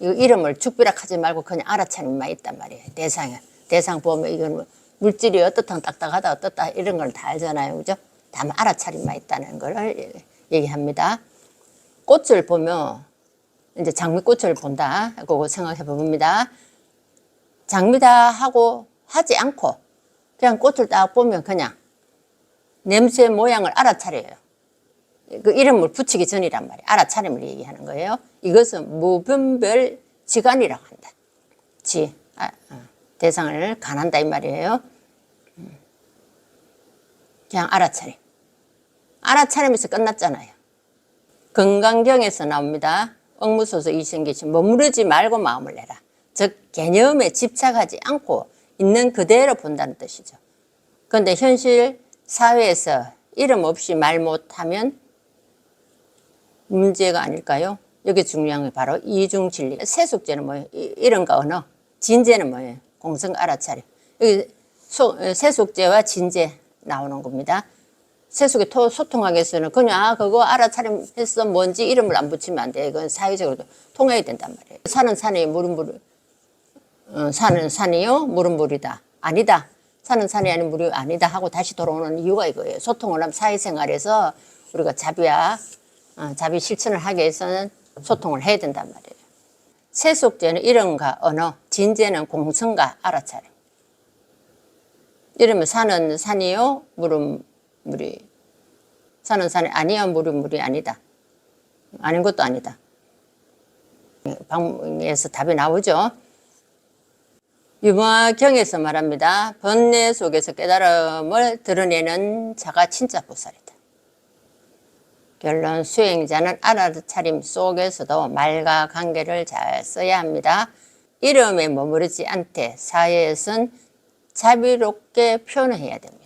이거 이름을 죽비락 하지 말고 그냥 알아차림만 있단 말이에요. 대상에. 대상 보면 이건 뭐 물질이 어떻다 딱딱하다 어떻다 이런 걸 다 알잖아요. 그죠? 다만 알아차림만 있다는 걸 얘기합니다. 꽃을 보면 이제 장미꽃을 본다. 그거 생각해 봅니다. 장미다 하고 하지 않고 그냥 꽃을 딱 보면 그냥 냄새 모양을 알아차려요. 그 이름을 붙이기 전이란 말이에요. 알아차림을 얘기하는 거예요. 이것은 무분별 지간이라고 한다. 지, 아, 어, 대상을 간한다 이 말이에요. 음. 그냥 알아차림. 알아차림에서 끝났잖아요. 건강경에서 나옵니다. 억무소서 이생계시 머무르지 말고 마음을 내라. 즉 개념에 집착하지 않고 있는 그대로 본다는 뜻이죠. 그런데 현실 사회에서 이름 없이 말 못하면 문제가 아닐까요? 여기 중요한 게 바로 이중 진리. 세속제는 뭐예요? 이- 이름과 언어. 진제는 뭐예요? 공성 알아차림. 여기 소, 세속제와 진제 나오는 겁니다. 세속에 토, 소통하기 위해서는 그냥 아, 그거 알아차림 했어 뭔지 이름을 안 붙이면 안 돼. 이건 사회적으로 통해야 된단 말이에요. 산은 산이 물은 물, 어, 산은 산이요 물은 물이다. 아니다. 산은 산이 아닌 물이 아니다 하고 다시 돌아오는 이유가 이거예요. 소통을 하면 사회생활에서 우리가 자비와 어, 자비 실천을 하기 위해서는 소통을 해야 된단 말이에요. 세속제는 이름과 언어, 진제는 공성과 알아차림. 이러면 산은 산이요, 물은 물이. 산은 산이 아니요, 물은 물이 아니다. 아닌 것도 아니다. 방에서 답이 나오죠. 유마경에서 말합니다. 번뇌 속에서 깨달음을 드러내는 자가 진짜 보살이다. 결론 수행자는 알아차림 속에서도 말과 관계를 잘 써야 합니다. 이름에 머무르지 않되 사회에선 자비롭게 표현해야 됩니다.